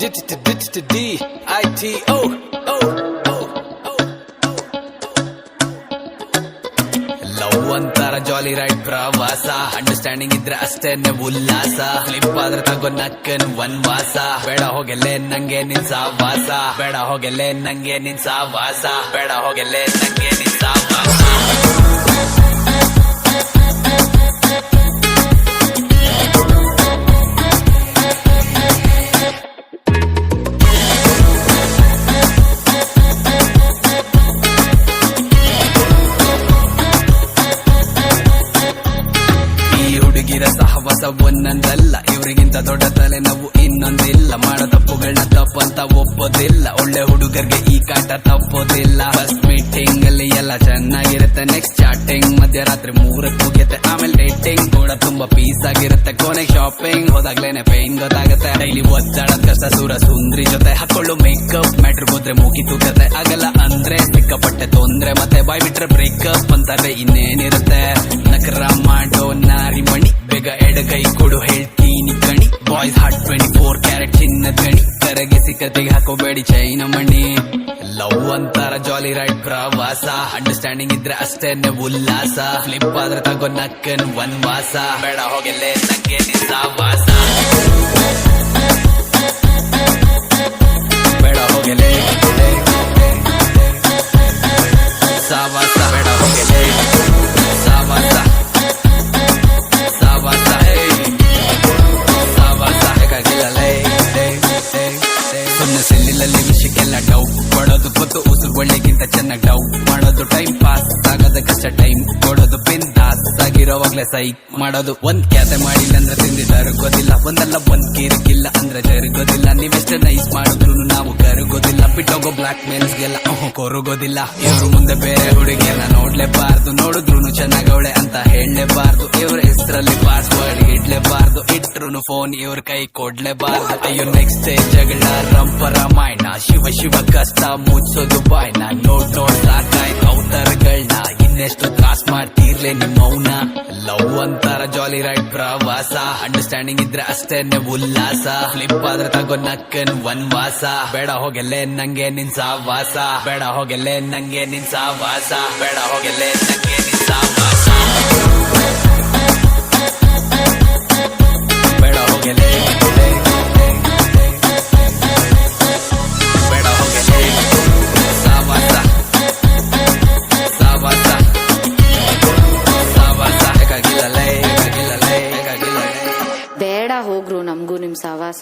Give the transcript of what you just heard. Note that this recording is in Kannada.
D D D D D I T O O love ಅಂತಾರ ಜಾಲಿ ರೈಡ್ ಪ್ರವಾಸ. ಅಂಡರ್ಸ್ಟ್ಯಾಂಡಿಂಗ್ ಇದ್ರೆ ಅಷ್ಟೇನೆ ಉಲ್ಲಾಸ. ಫ್ಲಿಪ್ ಆದ್ರೆ ತಗೋ ನಕ್ಕನ್ ವನ್ವಾಸ. ಬೇಡ ಹೋಗಲೆ ನಂಗೆ ನಿನ್ ಸಾವಾಸ ಬೇಡ ಹೋಗಲೆ ನಂಗೆ ನಿನ್ ಸಾವಾಸ ಬೇಡ ಹೋಗಲೆ ನಂಗೆ ಸಹವಾಸ ಒಂದೊಂದಲ್ಲ ಇವರಿಗಿಂತ ದೊಡ್ಡ ತಲೆ ನಾವು ಇನ್ನೊಂದಿಲ್ಲ. ಮಾಡೋ ತಪ್ಪುಗಳನ್ನ ತಪ್ಪಂತ ಒಪ್ಪೋದಿಲ್ಲ. ಒಳ್ಳೆ ಹುಡುಗರಿಗೆ ಈ ಕಾಟ ತಪ್ಪೋದಿಲ್ಲ. ಫಸ್ಟ್ ಮೀಟಿಂಗ್ ಅಲ್ಲಿ ಎಲ್ಲ ಚೆನ್ನಾಗಿರುತ್ತೆ. ನೆಕ್ಸ್ಟ್ ಚಾಟಿಂಗ್ ಮಧ್ಯರಾತ್ರಿ ಮೂರಕ್ಕೆ ಮುಗಿಯುತ್ತೆ ಆಮೇಲೆ ಡೇಟಿಂಗ್ ಕೂಡ ತುಂಬಾ ಪೀಸ್ ಆಗಿರುತ್ತೆ. ಕೊನೆ ಶಾಪಿಂಗ್ ಹೋದಾಗ್ಲೇನೆ ಪೇನ್ ಗೊತ್ತಾಗುತ್ತೆ. ಡೈಲಿ ಒತ್ತಡ ಕಷ್ಟ ಸೂರ ಸುಂದ್ರಿ ಜೊತೆ. ಹಾಕೊಳ್ಳು ಮೇಕಪ್ ಮ್ಯಾಟ್ರ್ ಹೋದ್ರೆ ಮುಗಿತು ಕತೆ ಆಗಲ್ಲ ಅಂದ್ರೆ ಸಿಕ್ಕಾಪಟ್ಟೆ ತೊಂದ್ರೆ. ಮತ್ತೆ ಬಾಯ್ ಬಿಟ್ರೆ ಬ್ರೇಕಪ್ ಅಂತಾರೆ ಇನ್ನೇನಿರುತ್ತೆ. ನಕರ ಮಾಡೋ ಸಿಕ್ಕತಿಗೆ ಹಾಕೋಬೇಡಿ ಚೈನ ಮಣಿ. ಲವ್ ಅಂತಾರ ಜಾಲಿ ರೈಡ್ ಪ್ರವಾಸ. ಅಂಡರ್ಸ್ಟ್ಯಾಂಡಿಂಗ್ ಇದ್ರೆ ಅಷ್ಟೇನೆ ಉಲ್ಲಾಸ. ಫ್ಲಿಪ್ ಆದ್ರೆ ತಗೋ ನಕ್ಕನ್ ವನ್ವಾಸ. ಬೇಡ ಹೋಗಲೆ ನಂಗೆ ನಿಸಾವಾಸ. ಸಾವಾಸ ಬೇಡ ಹೋಗಲೆ ಲೇ. ಸೆಲ್ಲಿನಲ್ಲಿ ವಿಷಯಕ್ಕೆಲ್ಲ ಡೌಟ್ ಕೊಡೋದು ಗೊತ್ತು, ಉಸಿರು ಒಳ್ಳೆಗಿಂತ ಚೆನ್ನಾಗಿ ಡೌಟ್ ಮಾಡೋದು ಟೈಮ್ ಪಾಸ್ ಆಗದ ಕಷ್ಟ ಟೈಮ್ ಕೊಡೋದು ಪೆನ್ ದಾಸ್, ಆಗಿರೋವಾಗ್ಲೇ ಸೈಕ್ ಮಾಡೋದು ಒಂದ್ ಕ್ಯಾತೆ ಮಾಡಿಲ್ಲ ಅಂದ್ರೆ ತಿಂದಿದ್ದಾರೆ ಗೊತ್ತಿಲ್ಲ ಒಂದಲ್ಲ ಒಂದ್ ಕಿರಿಕಿಲ್ಲ ಅಂದ್ರೆ ಜರುಗೋದಿಲ್ಲ. ನೀವೆಷ್ಟು ನೈಸ್ ಮಾಡಿದ್ರು ನಾವು ಕರುಗೋದಿಲ್ಲ. ಬಿಟ್ಟೋಗೋ ಬ್ಲಾಕ್ ಮೇಲ್ಸ್ಗೆಲ್ಲ ಕೊರಗೋದಿಲ್ಲ. ಇವ್ರು ಮುಂದೆ ಬೇರೆ ಹುಡುಗಿಯನ್ನ ನೋಡ್ಲೇಬಾರ್ದು. ನೋಡಿದ್ರು ಚೆನ್ನಾಗವಳೆ ಅಂತ ಹೇಳಲೇಬಾರ್ದು. ಇವ್ರ ಹೆಸರಲ್ಲಿ ಪಾಸ್ವರ್ಡ್ ಇಡ್ಲೇಬಾರ್ದು ಇಟ್ರು ಫೋನ್, ಇವ್ರ ಕೈ ಕೊಡ್ಲೇಬಾರ್ದು ಅಯ್ಯೋ ನೆಕ್ಸ್ಟ್ ಜಗಳ ರಂಪ ರಾಮಾಯಣ ಶಿವ ಶಿವ ಕಷ್ಟ, ಮುಚ್ಚೋದು ಬಾಯ್ನ. ನೋಡ್ ನೋಡ್ ಸಾಕಾಯ್ತು ಅವತಾರಗಳನ್ನ ಇನ್ನೆಷ್ಟು ತ್ರಾಸ್ ಮಾಡ್ತೀರ್ಲೆ ನಿಮ್ಮ ಮೌನ? ಲವ್ ಅಂತಾರ ಜಾಲಿ ರೈಟ್ ಪ್ರವಾಸ. ಅಂಡರ್ಸ್ಟ್ಯಾಂಡಿಂಗ್ ಇದ್ರೆ ಅಷ್ಟೇನೆ ಉಲ್ಲಾಸ. ಫ್ಲಿಪ್ ಆದ್ರೆ ತಗೋ ನಕ್ಕನ್ ವನ್ವಾಸ. ಬೇಡ ಹೋಗಲೆ ನಂಗೆ ನಿನ್ ಸಾವಾಸ. ಬೇಡ ಹೋಗಲೆ ನಂಗೆ ನಿನ್ ಸಾವಾಸ. ಬೇಡ ಹೋಗಲೆ ನಂಗೆ ಹೇಗಾಗಿಲ್ಲಲೇ ಹೇಗಾಗಿಲ್ಲಲೇ ಹೇಗಾಗಿಲ್ಲಲೇ ಬೇಡ ಹೋಗ್ರು ನಮಗೂ ನಿಮ್ ಸವಾಸ